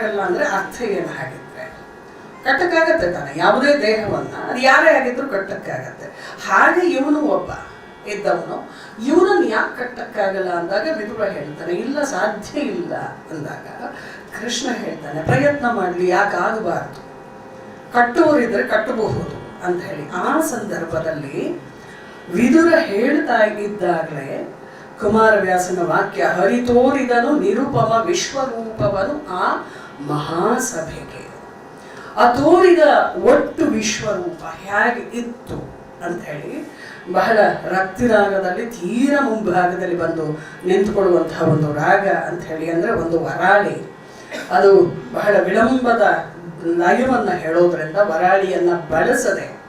ಕಟ್ಟಕ್ಕಾಗಲ್ಲ ಅಂದ್ರೆ ಅರ್ಥ ಏನು ಹಾಗಿದ್ರೆ. ಕಟ್ಟಕ್ಕಾಗತ್ತೆ ತಾನೆ, ಯಾವುದೇ ದೇಹವನ್ನ, ಅದು ಯಾರೇ ಆಗಿದ್ರು ಕಟ್ಟಕ್ಕಾಗತ್ತೆ. ಹಾಗೆ ಇವನು ಒಬ್ಬ ಇದ್ದವನು, ಇವನನ್ನು ಯಾಕೆ ಕಟ್ಟಕ್ಕಾಗಲ್ಲ ಅಂದಾಗ ವಿದುರ ಹೇಳ್ತಾನೆ, ಇಲ್ಲ, ಸಾಧ್ಯ ಇಲ್ಲ ಅಂದಾಗ ಕೃಷ್ಣ ಹೇಳ್ತಾನೆ, ಪ್ರಯತ್ನ ಮಾಡಲಿ, ಯಾಕೆ ಆಗಬಾರ್ದು? ಕಟ್ಟುವರಿದ್ರೆ ಕಟ್ಟಬಹುದು ಅಂತ ಹೇಳಿ. ಆ ಸಂದರ್ಭದಲ್ಲಿ ವಿದುರ ಹೇಳ್ತಾ ಇದ್ದಾಗಲೇ ಕುಮಾರವ್ಯಾಸನ ವಾಕ್ಯ, ಹರಿತೋರಿದನು ನಿರುಪಮ ವಿಶ್ವರೂಪವನು, ಆ ಮಹಾಸಭೆಗೆ. ಆ ಒಟ್ಟು ವಿಶ್ವರೂಪ ಹೇಗೆ ಇತ್ತು ಅಂತ ಹೇಳಿ ಬಹಳ ರಕ್ತಿರಾಗದಲ್ಲಿ ತೀರ ಮುಂಭಾಗದಲ್ಲಿ ಬಂದು ನಿಂತುಕೊಳ್ಳುವಂತಹ ಒಂದು ರಾಗ ಅಂತ ಹೇಳಿ ಅಂದ್ರೆ ಒಂದು ವರಾಳಿ. ಅದು ಬಹಳ ವಿಳಂಬದ ಲಯವನ್ನು ಹೇಳೋದ್ರಿಂದ ವರಾಳಿಯನ್ನು ಬಳಸದೆ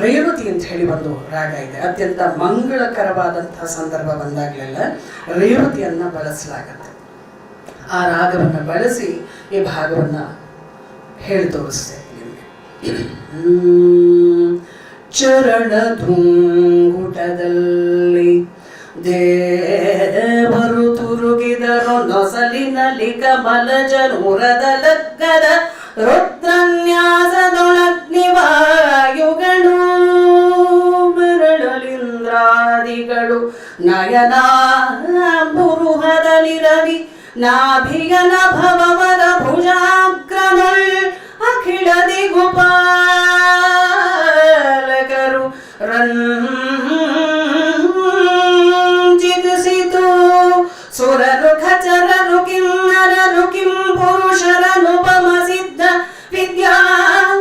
ರೇವತಿ ಅಂತ ಹೇಳಿ ಒಂದು ರಾಗ ಇದೆ. ಅತ್ಯಂತ ಮಂಗಳಕರವಾದಂತಹ ಸಂದರ್ಭ ಬಂದಾಗಲೆಲ್ಲ ರೇವತಿಯನ್ನ ಬಳಸಲಾಗತ್ತೆ. ಆ ರಾಗವನ್ನು ಬಳಸಿ ಈ ಭಾಗವನ್ನ ಹೇಳಿ ತೋರಿಸ್ತೇನೆ ನಿಮಗೆ. ಚರಣ ಧುಂಗುಟದಲ್ಲಿ ದೇವರು ತುರುಗಿದರು ನೊಸಲಿನಲ್ಲಿ ಕಮಲಜನೂರದ ಲಗ್ಗದ ರುದ್ರನ್ಯಾಸದೊಳಗ್ನಿವಾಯುಗಳು. ಮರಳಲಿಂದ್ರಾದಿಗಳು ನಯನ ಬುರುಹದಲ್ಲಿ ರವಿ नाभिगनभववदभुजाग्रमुल् अखिलदिगुपालकरु रञ्जितसितु सुररुखचररु किं नररु किं पुरुषरनुपमसिद्ध विद्याधरनु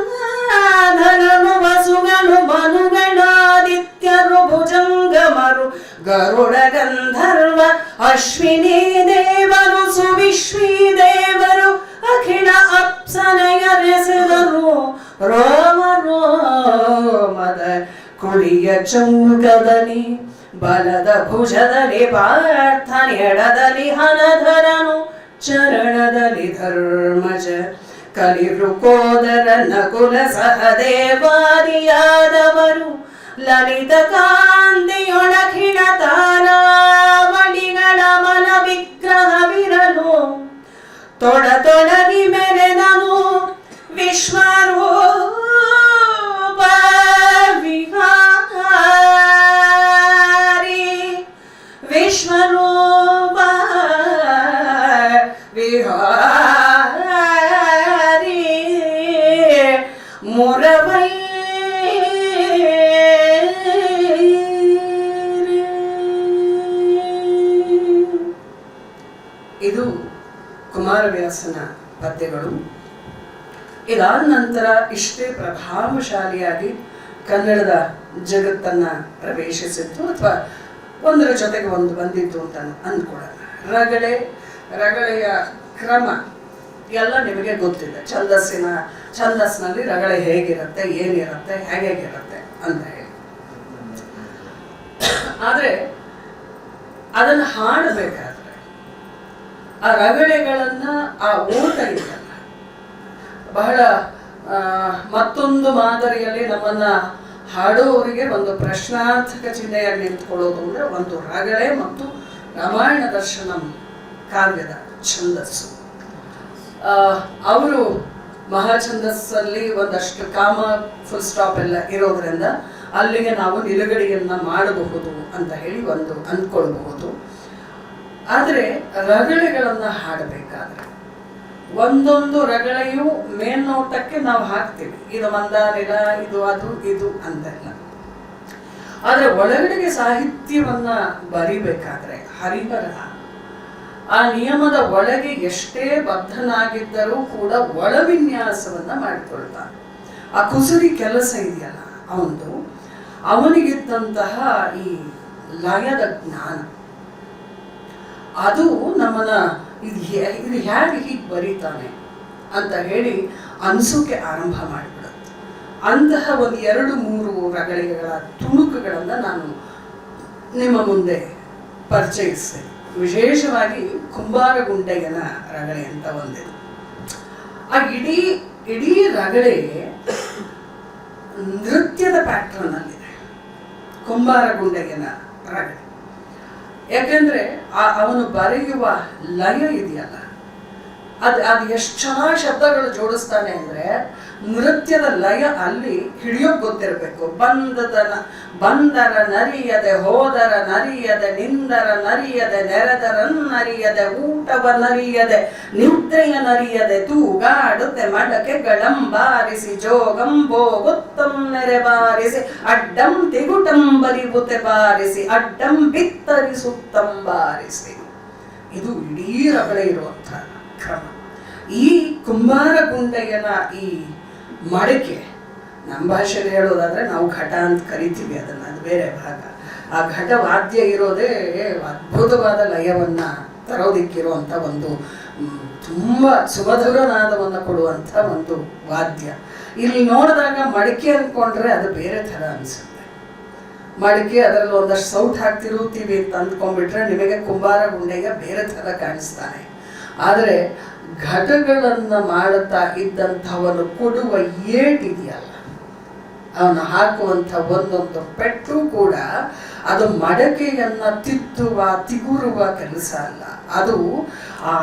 वसुगनु मनुगणादित्यरु भुजङ्गमरु गरुडगन्धर्व अश्विनी ಕುಳಿಯ ಚೌಕದಲ್ಲಿ ಬಲದ ಭುಜದಲ್ಲಿ ಪಾರ್ಥ ಎಡದಲ್ಲಿ ಹನಧರನು, ಚರಣದಲ್ಲಿ ಧರ್ಮಜ ಕಲಿವೃಕೋದರ ನಕುಲ ಸಹದೇವಾದಿಯಾದವರು, ಲಲಿತ ಕಾಂತಿಯೊಳಗಿಣ ತಾರಾವಳಿಗಳ ಮನ ವಿಗ್ರಹವಿರಲು ತೊಡ ತೊಡಗಿ ಮೆರೆದನು ವಿಶ್ವರೂಪ ಪ್ರಭಾವಶಾಲಿಯಾಗಿ ಕನ್ನಡದ ಜಗತ್ತನ್ನು ಪ್ರವೇಶಿಸಿತ್ತು ಅಥವಾ ಒಂದರ ಜೊತೆಗೆ ಒಂದು ಬಂದಿತ್ತು ಅಂತ ಅಂದ್ಕೊಳ್ಳೋಣ. ರಗಳೆ, ರಗಳೆಯ ಕ್ರಮ ಎಲ್ಲ ನಿಮಗೆ ಗೊತ್ತಿದೆ. ಛಂದಸ್ಸಿನ ಛಂದಸ್ನಲ್ಲಿ ರಗಳೆ ಹೇಗಿರುತ್ತೆ, ಏನಿರುತ್ತೆ ಹೇಗಿರುತ್ತೆ ಅಂತ ಹೇಳಿ. ಆದರೆ ಅದನ್ನು ಹಾಡಬೇಕಾದ್ರೆ ಆ ರಗಳೆಗಳನ್ನು ಆ ಓಟ ಬಹಳ ಮತ್ತೊಂದು ಮಾದರಿಯಲ್ಲಿ ನಮ್ಮನ್ನ ಹಾಡುವವರಿಗೆ ಒಂದು ಪ್ರಶ್ನಾರ್ಥಕ ಚಿಹ್ನೆಯಾಗಿ ನಿಂತ್ಕೊಳ್ಳೋದು ಅಂದ್ರೆ ಒಂದು ರಗಳೆ ಮತ್ತು ರಾಮಾಯಣ ದರ್ಶನಂ ಕಾವ್ಯದ ಛಂದಸ್ಸು. ಅವರು ಮಹಾಛಂದಸ್ಸಲ್ಲಿ ಒಂದಷ್ಟು ಕಾಮ ಫುಲ್ ಸ್ಟಾಪ್ ಎಲ್ಲ ಇರೋದ್ರಿಂದ ಅಲ್ಲಿಗೆ ನಾವು ನಿಲುಗಡೆಯನ್ನ ಮಾಡಬಹುದು ಅಂತ ಹೇಳಿ ಒಂದು ಅಂದ್ಕೊಳ್ಬಹುದು. ಆದರೆ ರಗಳೆಗಳನ್ನು ಹಾಡಬೇಕಾದ್ರೆ ಒಂದೊಂದು ರಗಳೆಯು ಮೇಲ್ನೋಟಕ್ಕೆ ನಾವು ಹಾಕ್ತೀವಿ. ಇದು ಮಂದಾರಿಲ ಇದು ಅದು, ಇದು ಅಂತೆಲ್ಲ. ಆದರೆ ಒಳಗಡೆಗೆ ಸಾಹಿತ್ಯವನ್ನ ಬರಿಬೇಕಾದ್ರೆ ಹರಿಬರಹ ಆ ನಿಯಮದ ಒಳಗೆ ಎಷ್ಟೇ ಬದ್ಧನಾಗಿದ್ದರೂ ಕೂಡ ಒಳ ವಿನ್ಯಾಸವನ್ನ ಮಾಡಿಕೊಳ್ತಾನೆ. ಆ ಕುಸುರಿ ಕೆಲಸ ಇದೆಯಲ್ಲ ಅವನು ಅವನಿಗಿದ್ದಂತಹ ಈ ಲಯದ ಜ್ಞಾನ. ಅದು ನಮ್ಮನ್ನ ಇದು ಹೇ- ಇದು ಹೇಗೆ ಹೀಗೆ ಬರೀತಾನೆ ಅಂತ ಹೇಳಿ ಅನಿಸೋಕೆ ಆರಂಭ ಮಾಡಿಬಿಡುತ್ತೆ ಅಂತಹ ಒಂದು ಎರಡು ಮೂರು ರಗಳಿಗೆಗಳ ತುಣುಕುಗಳನ್ನು ನಾನು ನಿಮ್ಮ ಮುಂದೆ ಪರಿಚಯಿಸ್ತೆ ವಿಶೇಷವಾಗಿ ಕುಂಬಾರ ಕುಂಬಾರಗುಂಡೆಯನ ರಗಳೆ ಅಂತ ಒಂದಿದೆ. ಆ ಇಡೀ ಇಡೀ ರಗಳೆ ನೃತ್ಯದ ಪ್ಯಾಟ್ರನ್ ಕುಂಬಾರ ಕುಂಬಾರಗುಂಡೆಯನ ರಗಳೆ. ಯಾಕಂದ್ರೆ ಆ ಅವನು ಬರೆಯುವ ಲಯ ಇದೆಯಲ್ಲ? ಅದು ಅದು ಎಷ್ಟು ಚೆನ್ನಾಗಿ ಶಬ್ದಗಳು ಜೋಡಿಸ್ತಾನೆ ಅಂದ್ರೆ ನೃತ್ಯದ ಲಯ ಅಲ್ಲಿ ಹಿಡಿಯೋಕ್ ಗೊತ್ತಿರಬೇಕು. ಬಂದದನ ಬಂದರ ನರಿಯದೆ, ಹೋದರ ನರಿಯದೆ, ನಿಂದರ ನರಿಯದೆ ನೆರೆದರನ್ನರಿಯದೆ ಊಟವ ನರಿಯದೆ, ನಿದ್ರೆಯ ನರಿಯದೆ, ತೂಗಾಡುತ್ತೆ ಮಡಕೆ ಗಳಂಬಾರಿಸಿ ಜೋಗಂಬೋಗುತ್ತಂ ನೆರೆ ಬಾರಿಸಿ, ಅಡ್ಡಂ ತಿಗುಟಂ ಬರಿಬುತೆ ಬಾರಿಸಿ, ಅಡ್ಡಂ ಬಿತ್ತರಿಸುತ್ತಂ ಬಾರಿಸಿ. ಇದು ಇಡೀ ರಗಳೆ ಇರುವಂತಹ ಕ್ರಮ. ಈ ಕುಂಬಾರ ಗುಂಡಯ್ಯನ ಈ ಮಡಿಕೆ, ನಮ್ಮ ಭಾಷೆಯಲ್ಲಿ ಹೇಳೋದಾದ್ರೆ ನಾವು ಘಟ ಅಂತ ಕರಿತೀವಿ ಅದನ್ನ, ಅದು ಬೇರೆ ಭಾಗ. ಆ ಘಟ ವಾದ್ಯ ಇರೋದೇ ಅದ್ಭುತವಾದ ಲಯವನ್ನ ತರೋದಿಕ್ಕಿರುವಂಥ ಒಂದು ತುಂಬಾ ಸುಮಧುರ ಸುಮಧುರನಾದವನ್ನು ಕೊಡುವಂಥ ಒಂದು ವಾದ್ಯ. ಇಲ್ಲಿ ನೋಡಿದಾಗ ಮಡಿಕೆ ಅಂದ್ಕೊಂಡ್ರೆ ಅದು ಬೇರೆ ಥರ ಅನಿಸುತ್ತೆ. ಮಡಿಕೆ ಅದರಲ್ಲಿ ಒಂದಷ್ಟು ಸೌಟ್ ಹಾಕ್ತಿರುತ್ತೀವಿ ಅಂತ ಅಂದ್ಕೊಂಡ್ಬಿಟ್ರೆ ನಿಮಗೆ ಕುಂಬಾರ ಗುಂಡೆಗೆ ಬೇರೆ ಥರ ಕಾಣಿಸ್ತಾನೆ. ಆದರೆ ಘಟಗಳನ್ನು ಮಾಡುತ್ತಾ ಇದ್ದಂಥವನು ಕೊಡುವ ಏಟಿದೆಯಲ್ಲ. ಅವನು ಹಾಕುವಂಥ ಒಂದೊಂದು ಪೆಟ್ಟು ಕೂಡ ಅದು ಮಡಕೆಯನ್ನು ತಿತ್ತುವ, ತಿಗುರುವ ಕೆಲಸ ಅಲ್ಲ. ಅದು ಆ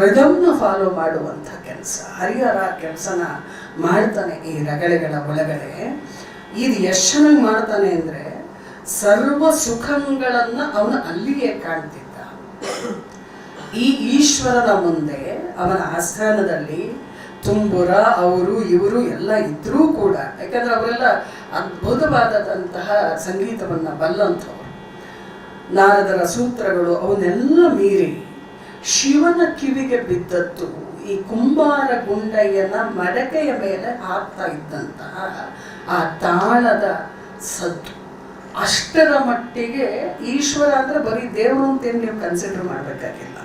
ರಿದಮ್ನ ಫಾಲೋ ಮಾಡುವಂಥ ಕೆಲಸ. ಹರಿಹರ ಕೆಲಸನ ಮಾಡ್ತಾನೆ ಈ ರಗಳೆಗಳ ಒಳಗಡೆ. ಇದು ಎಷ್ಟು ಮಾಡ್ತಾನೆ ಅಂದರೆ ಸರ್ವ ಸುಖಗಳನ್ನು ಅವನು ಅಲ್ಲಿಯೇ ಕಾಣ್ತಿದ್ದ. ಈ ಈಶ್ವರನ ಮುಂದೆ ಅವನ ಆಸ್ಥಾನದಲ್ಲಿ ತುಂಬುರ ಅವರು, ಇವರು ಎಲ್ಲ ಇದ್ರೂ ಕೂಡ, ಯಾಕಂದ್ರೆ ಅವರೆಲ್ಲ ಅದ್ಭುತವಾದಂತಹ ಸಂಗೀತವನ್ನ ಬಲ್ಲಂಥವ್ರು. ನಾರದರ ಸೂತ್ರಗಳು ಅವನ್ನೆಲ್ಲ ಮೀರಿ ಶಿವನ ಕಿವಿಗೆ ಬಿದ್ದದ್ದು ಈ ಕುಂಬಾರ ಗುಂಡಯ್ಯನ ಮಡಕೆಯ ಮೇಲೆ ಹಾಕ್ತಾ ಇದ್ದಂತಹ ಆ ತಾಳದ ಸದ್ದು. ಅಷ್ಟರ ಮಟ್ಟಿಗೆ ಈಶ್ವರ ಅಂದ್ರೆ ಬರೀ ದೇವರು ಅಂತೇನು ನೀವು ಕನ್ಸಿಡರ್ ಮಾಡಬೇಕಾಗಿಲ್ಲ.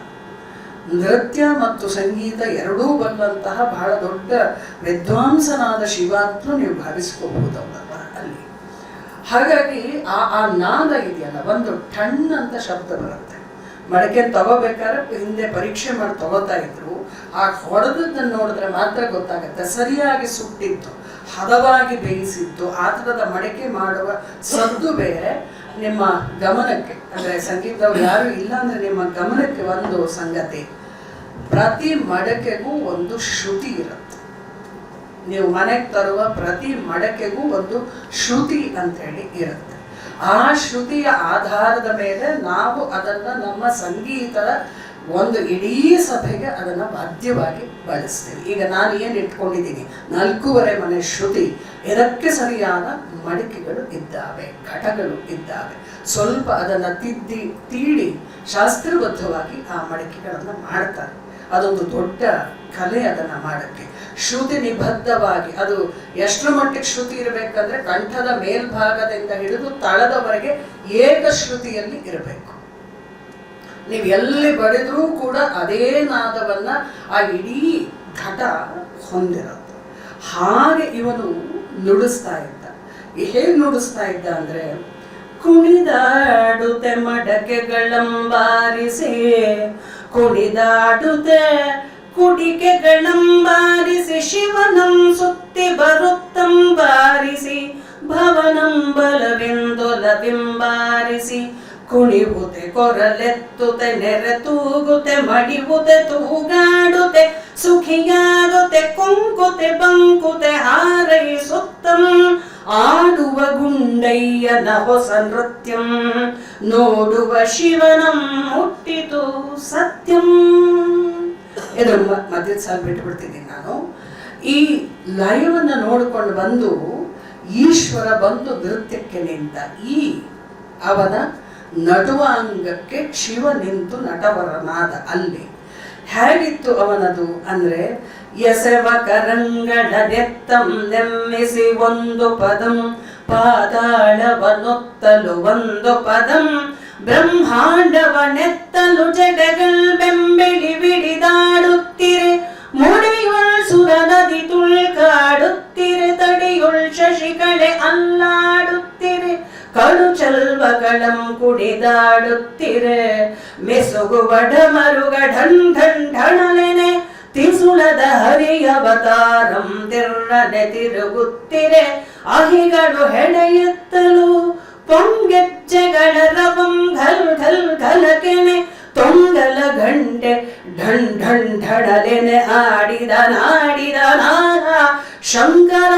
ನೃತ್ಯ ಮತ್ತು ಸಂಗೀತ ಎರಡೂ ಬಂದಂತಹ ಬಹಳ ದೊಡ್ಡ ವಿದ್ವಾಂಸನಾದ ಶಿವ ಅಂತಲೂ ನೀವು ಭಾವಿಸ್ಕೋಬಹುದು ಅಲ್ಲಿ. ಹಾಗಾಗಿ ಆ ಆ ನಾದ ಇದೆಯಲ್ಲ, ಒಂದು ಟಣ್ ಅಂತ ಶಬ್ದ ಬರುತ್ತೆ. ಮಡಕೆ ತಗೋಬೇಕಾದ್ರೆ ಹಿಂದೆ ಪರೀಕ್ಷೆ ಮಾಡಿ ತಗೋತಾ ಇದ್ರು. ಆ ಹೊಡೆದದ್ದನ್ನು ನೋಡಿದ್ರೆ ಮಾತ್ರ ಗೊತ್ತಾಗುತ್ತೆ. ಸರಿಯಾಗಿ ಸುಟ್ಟಿತ್ತು ಹದವಾಗಿ ಬೇಯಿಸಿತ್ತು ಆ ಥರದ ಮಡಕೆ ಮಾಡುವ ಸದ್ದು ಬೇರೆ. ನಿಮ್ಮ ಗಮನಕ್ಕೆ, ಅಂದ್ರೆ ಸಂಗೀತದವ್ರು ಯಾರು ಇಲ್ಲ ಅಂದ್ರೆ ನಿಮ್ಮ ಗಮನಕ್ಕೆ ಒಂದು ಸಂಗತಿ, ಪ್ರತಿ ಮಡಕೆಗೂ ಒಂದು ಶ್ರುತಿ ಇರುತ್ತೆ. ನೀವು ಮನೆಗೆ ತರುವ ಪ್ರತಿ ಮಡಕೆಗೂ ಒಂದು ಶ್ರುತಿ ಅಂತೇಳಿ ಇರುತ್ತೆ. ಆ ಶ್ರುತಿಯ ಆಧಾರದ ಮೇಲೆ ನಾವು ಅದನ್ನ ನಮ್ಮ ಸಂಗೀತದ ಒಂದು ಇಡೀ ಸಭೆಗೆ ಅದನ್ನ ಬಾಧ್ಯವಾಗಿ ಬಳಸ್ತೀವಿ. ಈಗ ನಾನು ಏನು ಇಟ್ಕೊಂಡಿದ್ದೀನಿ? ನಾಲ್ಕೂವರೆ ಮನೆ ಶ್ರುತಿ ಇದಕ್ಕೆ ಸರಿಯಾದ ಮಡಿಕೆಗಳು ಇದ್ದಾವೆ, ಘಟಗಳು ಇದ್ದಾವೆ. ಸ್ವಲ್ಪ ಅದನ್ನ ತಿದ್ದಿ, ತೀಡಿ ಶಾಸ್ತ್ರಬದ್ಧವಾಗಿ ಆ ಮಡಿಕೆಗಳನ್ನು ಮಾಡ್ತಾರೆ. ಅದೊಂದು ದೊಡ್ಡ ಕಲೆ ಅದನ್ನ ಮಾಡಕ್ಕೆ. ಶ್ರುತಿ ನಿಬದ್ಧವಾಗಿ, ಅದು ಎಷ್ಟರ ಮಟ್ಟಿಗೆ ಶ್ರುತಿ ಇರಬೇಕಂದ್ರೆ ಕಂಠದ ಮೇಲ್ಭಾಗದಿಂದ ಹಿಡಿದು ತಳದವರೆಗೆ ಏಕ ಶ್ರುತಿಯಲ್ಲಿ ಇರಬೇಕು. ನೀವು ಎಲ್ಲಿ ಬರೆದ್ರೂ ಕೂಡ ಅದೇ ನಾದವನ್ನ ಆ ಇಡೀ ಘಟ ಹೊಂದಿರುತ್ತೆ. ಹಾಗೆ ಇವನು ನುಡಿಸ್ತಾ ಇದ್ದ. ಹೇಗೆ ನುಡಿಸ್ತಾ ಇದ್ದ ಅಂದರೆ, ಕುಣಿದಾಡುತ್ತೆ ಮಡಕೆಗಳಂಬಾರಿಸಿ ಕುಣಿದಾಡುತ್ತೆ ಕುಡಿಕೆಗಳಂಬಾರಿಸಿ ಶಿವನಂ ಸುತ್ತಿ ಬರುತ್ತಂಬಾರಿಸಿ, ಭವನಂ ಬಲವೆಂದೊಲವೆಂಬಾರಿಸಿ ಕುಣಿವುತೆ ಕೊರಲೆತ್ತುತೆ ನೆರೆ ತೂಗುತೆ, ಮಡಿವುದೆ, ತೂಗಾಡುತೆ ಸುಖಿಯಾಗುತೆ ಕುಂಕುತೆ, ಬಂಕುತೆ ಹಾರೈಸುತ್ತಂ ಆಡುವ ಗುಂಡಯ್ಯನ ಹೊಸ ನೃತ್ಯಂ, ನೋಡುವ ಶಿವನಂ ಹುಟ್ಟಿತು ಸತ್ಯಂ. ಇದು ಮಧ್ಯದ ಸಾಲು ಬಿಟ್ಟು ನಾನು. ಈ ಲಯವನ್ನು ನೋಡಿಕೊಂಡು ಬಂದು ಈಶ್ವರ ಬಂದು ನೃತ್ಯಕ್ಕೆ ನಿಂತ ಈ ಅವನ ನಟುವಾಂಗಕ್ಕೆ ಶಿವ ನಿಂತು ನಟವರನಾದ ಅಲ್ಲಿ. ಹೇಗಿತ್ತು ಅವನದು ಅಂದ್ರೆ ಎಸೆವ ಕರಂಗಡದೆತ್ತಂ ನೆಮ್ಮಿಸಿ ಒಂದು ಪದಂ ಪಾದಾಳವನೊತ್ತಲು ಒಂದು ಪದಂ, ಬ್ರಹ್ಮಾಂಡವನೆತ್ತಲು ಜಡಗಲ್ ಬೆಂಬೆಳಿ ಬಿಡಿದಾಡುತ್ತಿರೆ ಮುಡಿಯುಳ್ ಸುರ ನದಿ ತುಳ್ಕಾಡುತ್ತಿರೆ ತಡಿಯುಳ್ ಶಶಿಕಳೆ ಅಲ್ಲಾಡುತ್ತಿರೆ ಕಡು ಚಲ್ವಗಳಂ ಕುಡಿದಾಡುತ್ತಿರೆ. ಮೆಸುಗುವ ಡಮರುಗ ಢನ್ ಢನ್ ಢಣಲೆನೆ ತಿಸುಳದ ಹರಿಯವತಾರಂ ತಿರ್ರನೆ ತಿರುಗುತ್ತಿರೆ. ಅಹಿಗಳು ಹೆಣೆಯುತ್ತಲು ಪೊಂಗೆಚ್ಚೆಗಳ ರವಂ ಘಲ್ ಘಲ್ ಘಲಕೆನೆ ತೊಂಗಲ ಗಂಟೆ ಢಣ್ ಢಣ್ ಢಡಲೆನೆ ಆಡಿದ ನಾಡಿದ ನಾಗ ಶಂಕರ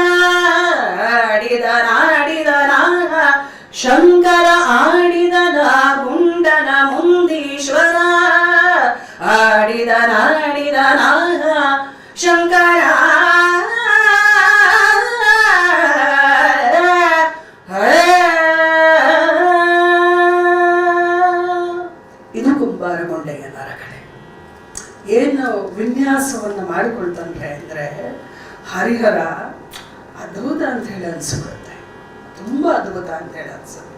ಆಡಿದ ನಾಡಿದ ನಾಗ ಶಂಕರ ಆಡಿದ ಗುಂಡನ ಮುಂದೀಶ್ವರ, ಆಡಿದ ನಾಡಿದ ನಾಗ ಶಂಕರ. ಇದು ಕುಂಬಾರಗೊಂಡೆಯ ನರಕಡೆ ಏನು ವಿನ್ಯಾಸವನ್ನು ಮಾಡಿಕೊಳ್ತಂದ್ರೆ ಅಂದ್ರೆ ಹರಿಹರ ಅದ್ಭುತ ಅಂತ ಹೇಳಿ ಅನ್ಸ್ಬಿಡುತ್ತೆ ತುಂಬಾ ಅದ್ಭುತ ಅಂತ ಹೇಳಿ ಅನ್ಸುತ್ತೆ.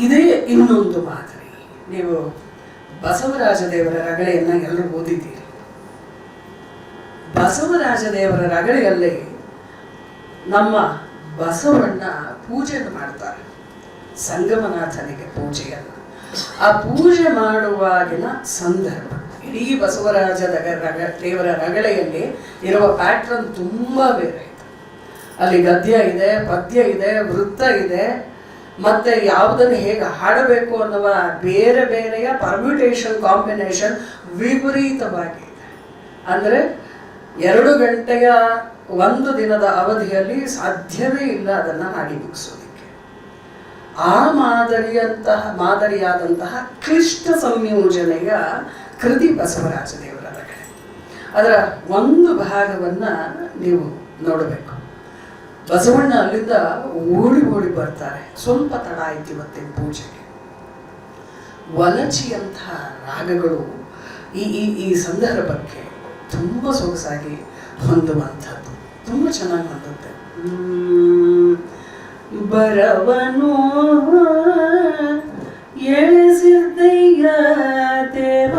ಇದೇ ಇನ್ನೊಂದು ಮಾದರಿ. ನೀವು ಬಸವರಾಜ ದೇವರ ರಗಳೆಯನ್ನ ಎಲ್ಲರೂ ಓದಿದ್ದೀರಿ. ಬಸವರಾಜ ದೇವರ ರಗಳೆಯಲ್ಲಿ ನಮ್ಮ ಬಸವಣ್ಣ ಪೂಜೆಯನ್ನು ಮಾಡ್ತಾರೆ. ಸಂಗಮನಾಥನಿಗೆ ಪೂಜೆಯನ್ನು. ಆ ಪೂಜೆ ಮಾಡುವಾಗಿನ ಸಂದರ್ಭ. ಇಡೀ ಬಸವರಾಜ ರಗ, ದೇವರ ರಗಳೆಯಲ್ಲಿ ಇರುವ ಪ್ಯಾಟ್ರನ್ ತುಂಬಾ ಬೇರೆ. ಅಲ್ಲಿ ಗದ್ಯ ಇದೆ ಪದ್ಯ ಇದೆ ವೃತ್ತ ಇದೆ ಮತ್ತೆ ಯಾವುದನ್ನು ಹೇಗೆ ಹಾಡಬೇಕು ಅನ್ನುವ ಬೇರೆ ಬೇರೆಯ ಪರ್ಮ್ಯುಟೇಷನ್ ಕಾಂಬಿನೇಷನ್ ವಿಪರೀತವಾಗಿ ಇದೆ. ಅಂದರೆ ಎರಡು ಗಂಟೆಯ ಒಂದು ದಿನದ ಅವಧಿಯಲ್ಲಿ ಸಾಧ್ಯವೇ ಇಲ್ಲ ಅದನ್ನು ಹಾಡಿ ಮುಗಿಸೋದಕ್ಕೆ. ಆ ಮಾದರಿಯಂತಹ, ಮಾದರಿಯಾದಂತಹ ಕ್ಲಿಷ್ಟ ಸಂಯೋಜನೆಯ ಕೃತಿ ಬಸವರಾಜ ದೇವರ ಅದರ ಒಂದು ಭಾಗವನ್ನ ನೀವು ನೋಡಬೇಕು. ಬಸವಣ್ಣ ಅಲ್ಲಿಂದ ಓಡಿ ಓಡಿ ಬರ್ತಾರೆ. ಸ್ವಲ್ಪ ತಡ ಆಯ್ತು ಇವತ್ತಿನ ಪೂಜೆಗೆ. ವಲಚಿಯಂತಹ ರಾಗಗಳು ಈ ಈ ಈ ಸಂದರ್ಭಕ್ಕೆ ತುಂಬ ಸೊಗಸಾಗಿ ಹೊಂದುವಂಥದ್ದು. ತುಂಬ ಚೆನ್ನಾಗಿ ಹೊಂದುತ್ತೆ. ಬರವನು ಎಳೆಸಿದ್ದಯ್ಯ ದೇವ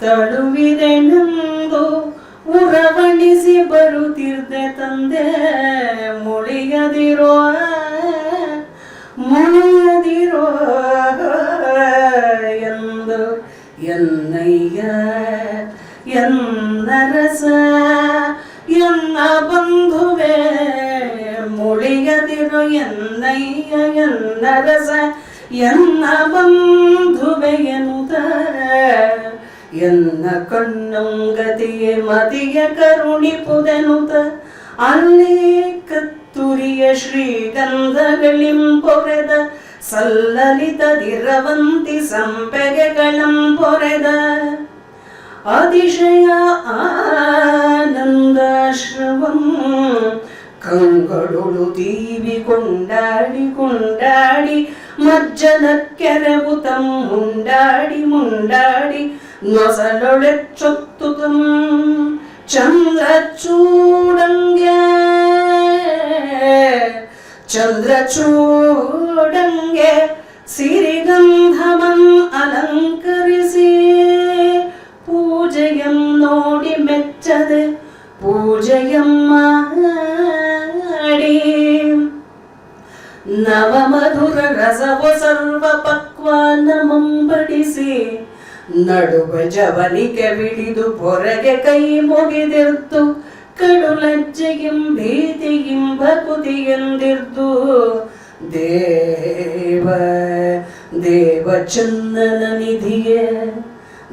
ತಳುವಿದೆ மொழியதிரோ மொழியதிரோ ಎಂದು என்னைய എന്നരസ എന്ന ബന്ധുവേ മൊഴിയതിരു എന്നയ്യ എന്നരസ എന്ന ബന്ധുവയനുത എന്ന കണ്ണും ഗതിയെ മതിയ കരുണിപ്പുതനുത അനേക തുരിയ ശ്രീഗന്ധകളിം പൊറത സല്ലലിത ദിറവന്തി സമ്പകളം പൊറത. അതിശയ ആനന്ദാശ്രവം കങ്കളൊളു തീവി കൊണ്ടാടി കൊണ്ടാടി മജ്ജനക്കരവു തം മുണ്ടാടി മുണ്ടാടി നൊസലൊളച്ചൊത്തുതും ಚೂಡಂಗ್ಯ ಚಂದ್ರ ಚೂಡಂಗೆ ಸಿರಿಗಂಧಮನ್ ಅಲಂಕರಿಸಿ ಪೂಜೆಯಂ ನೋಡಿ ಮೆಚ್ಚದೆ ಪೂಜೆಯಂ ಮಾಡಿ ನವಮಧುರ ರಸವು ಸರ್ವ ಪಕ್ವಾನ ಮುಂಬಡಿಸಿ ನಡುವ ಜವನಿಕೆ ಬಿಡಿದು ಪೊರಗೆ ಕೈ ಮುಗಿದಿರ್ತು ಕಡು ಲಜ್ಜೆಗಿಂ ಭೀತಿಗಿಂ ಭಕುತಿಯೆಂದಿರ್ದು ದೇವ ದೇವ ಚಂದನ ನಿಧಿಯೇ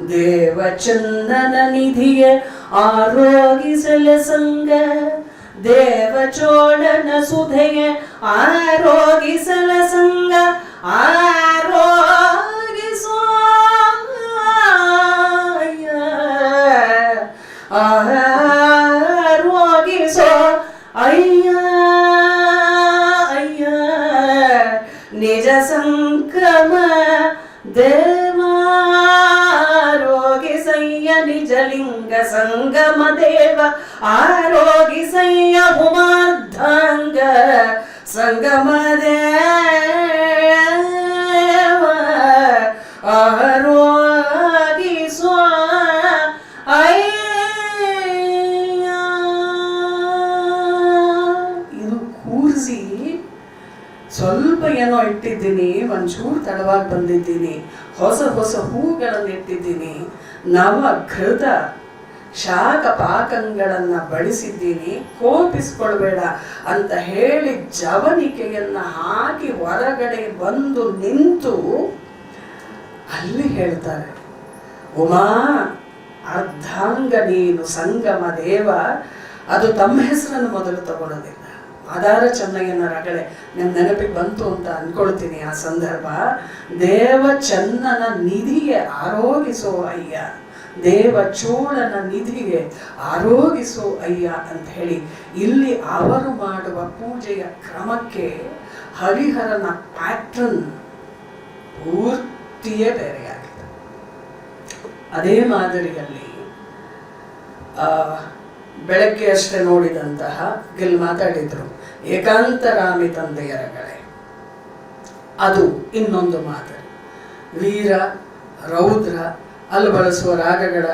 ದೇವ ಚಂದನ ನಿಧಿಯೇ ಆರೋಗಿಸಲ ಸಂಗ ದೇವ ಚೋಳನ ಸುಧೆಯೇ ಆರೋಗಿಸಲ ಸಂಗ ಆರೋಗಿಸೋ ಏನೋ ಇಟ್ಟಿದ್ದೀನಿ, ಒಂಚೂರು ತಡವಾಗಿ ಬಂದಿದ್ದೀನಿ. ಹೊಸ ಹೊಸ ಹೂಗಳನ್ನು ಇಟ್ಟಿದ್ದೀನಿ. ನವ ಘೃತ ಶಾಖ ಪಾಕಂಗಳನ್ನ ಬಳಸಿದ್ದೀನಿ ಕೋಪಿಸ್ಕೊಳ್ಬೇಡ ಅಂತ ಹೇಳಿ ಜವನಿಕೆಯನ್ನ ಹಾಕಿ ಹೊರಗಡೆ ಬಂದು ನಿಂತು ಅಲ್ಲಿ ಹೇಳ್ತಾರೆ, ಉಮಾ, ಅರ್ಧಾಂಗ ನೀನು ಸಂಗಮ ದೇವ, ಅದು ತಮ್ಮ ಹೆಸರನ್ನು ಮೊದಲು ತಗೊಳ್ಳೋದಿಲ್ಲ ಆಧಾರ ರಗಳೆ ನನ್ನ ನೆನಪಿಗೆ ಬಂತು ಅಂತ ಅಂದ್ಕೊಳ್ತೀನಿ ಆ ಸಂದರ್ಭ. ದೇವ ಚನ್ನನ ನಿಧಿಗೆ ಆರೋಗಿಸೋ ಅಯ್ಯ ದೇವ ಚೋಳನ ನಿಧಿಗೆ ಆರೋಗಿಸೋ ಅಯ್ಯ ಅಂತ ಹೇಳಿ ಇಲ್ಲಿ ಅವರು ಮಾಡುವ ಪೂಜೆಯ ಕ್ರಮಕ್ಕೆ ಹರಿಹರನ ಪ್ಯಾಟ್ರನ್ ಪೂರ್ತಿಯೇ ಬೇರೆಯಾಗಿದೆ. ಅದೇ ಮಾದರಿಯಲ್ಲಿ ಬೆಳಗ್ಗೆ ಅಷ್ಟೇ ನೋಡಿದಂತಹ ಗಿಲ್ ಮಾತಾಡಿದ್ರು, ಏಕಾಂತರಾಮಿ ತಂದೆಯರಗಳೇ ಅದು ಇನ್ನೊಂದು ಮಾದರಿ ವೀರ, ರೌದ್ರ, ಅಲ್ಲಿ ಬಳಸುವ ರಾಗಗಳ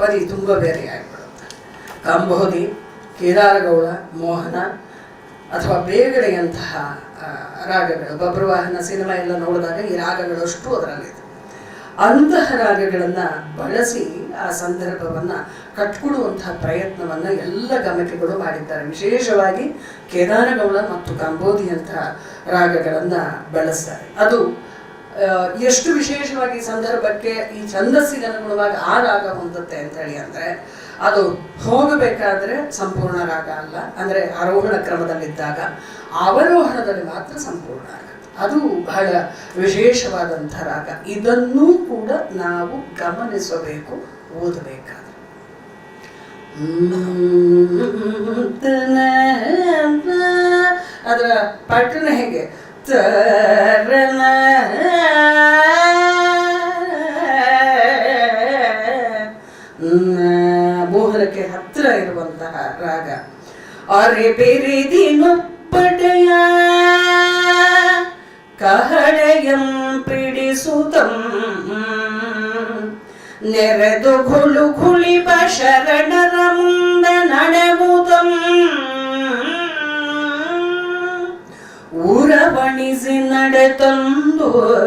ಪರಿ ತುಂಬ ಬೇರೆಯಾಗಿಬಿಡುತ್ತೆ ಕಾಂಬೋದಿ, ಕೇದಾರಗೌಡ, ಮೋಹನ, ಅಥವಾ ಬೇಗಡೆಯಂತಹ ರಾಗಗಳು. ಬಬ್ರವಾಹನ ಸಿನಿಮಾ ಎಲ್ಲ ನೋಡಿದಾಗ ಈ ರಾಗಗಳಷ್ಟು ಅದರಲ್ಲಿದೆ. ಅಂತಹ ರಾಗಗಳನ್ನು ಬಳಸಿ ಆ ಸಂದರ್ಭವನ್ನು ಕಟ್ಕೊಡುವಂತಹ ಪ್ರಯತ್ನವನ್ನು ಎಲ್ಲ ಗಮಕಗಳು ಮಾಡಿದ್ದಾರೆ. ವಿಶೇಷವಾಗಿ ಕೇದಾರಗೌಳ ಮತ್ತು ಕಾಂಬೋದಿಯಂತಹ ರಾಗಗಳನ್ನು ಬಳಸ್ತಾರೆ. ಅದು ಎಷ್ಟು ವಿಶೇಷವಾಗಿ ಸಂದರ್ಭಕ್ಕೆ ಈ ಛಂದಸ್ಸಿಗೆ ಅನುಗುಣವಾಗಿ ಆ ರಾಗ ಹೊಂದುತ್ತೆ ಅಂತ ಹೇಳಿ ಅಂದ್ರೆ, ಅದು ಹೋಗಬೇಕಾದ್ರೆ ಸಂಪೂರ್ಣ ರಾಗ ಅಲ್ಲ. ಅಂದ್ರೆ ಆರೋಹಣ ಕ್ರಮದಲ್ಲಿದ್ದಾಗ ಅವರೋಹಣದಲ್ಲಿ ಮಾತ್ರ ಸಂಪೂರ್ಣ ರಾಗ. ಅದು ಬಹಳ ವಿಶೇಷವಾದಂಥ ರಾಗ. ಇದನ್ನೂ ಕೂಡ ನಾವು ಗಮನಿಸಬೇಕು, ಓದಬೇಕಾದ್ರೆ. ಅದರ ಪಟ್ಟಣ ಹೇಗೆ? ತರನ ಮೋಹನಕ್ಕೆ ಹತ್ತಿರ ಇರುವಂತಹ ರಾಗ. ಅರೆ ಬೆರೆದಿನೊಬ್ಬಡೆಯ ಕಹಳೆಯಂ ಪಿಡಿಸುತಂ. ನೆರೆದು ಘುಳು ಘುಳಿಬ ಶರಣರ. കാണിസി നടത്തുമ്പോൾ